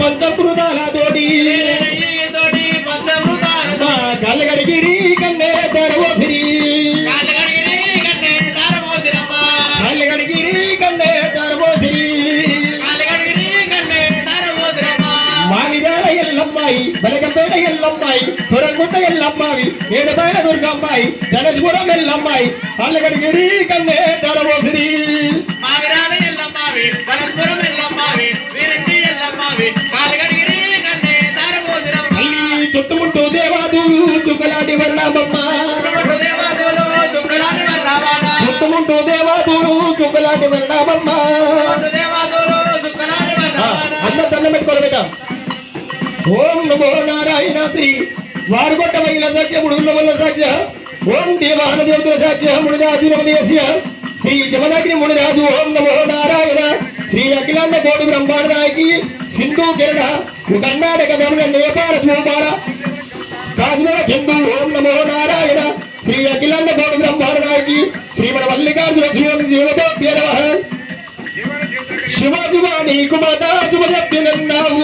పంచకృతాలతోటి తోటి పంచమృతాలతో మా కలగడిగిరి కన్నే తరవసిరి. కలగడిగిరి కన్నే తరవసిరి. మావిదాల ఎల్లమ్మాయి బలగంపేట ఎల్లమ్మాయి తొరగుంట ఎల్లమ్మాయి ఏడుపైన దుర్గమ్మాయి జనజ్పురం ఎల్లమ్మాయి కలగడిగిరి కన్నే తరవసిరి మావిరాల ఎల్లమ్మావి, పరస్పరం చుట్టుముట్టు దేవాదులు చుక్కలాంటి వెళ్ళామమ్మా అందరు దండం పెట్టుకోవాలి బిడ్డ. ఓం నమో నారాయణ శ్రీ వారు కొట్ట మహిళ సాక్ష్య ముడుగుల వల్ల సత్య ఓం దేవాహన దేవత సాక్ష్య ముడిరాజు రమణేశ్య శ్రీ జమనగిరి ముడిరాజు ఓం నమో నారాయణ. శ్రీ అఖిలాండ కోటి బ్రహ్మాండ నాయకి సింధు కిరణ కర్ణాటక నేపాల భూపాల కాశ్మీర హిందూ ఓం నమో నారాయణ శ్రీ అఖిలాండ శ్రీమణ మల్లికార్జున శివ శివ నీకు మాత శుభ శక్తి నన్నావు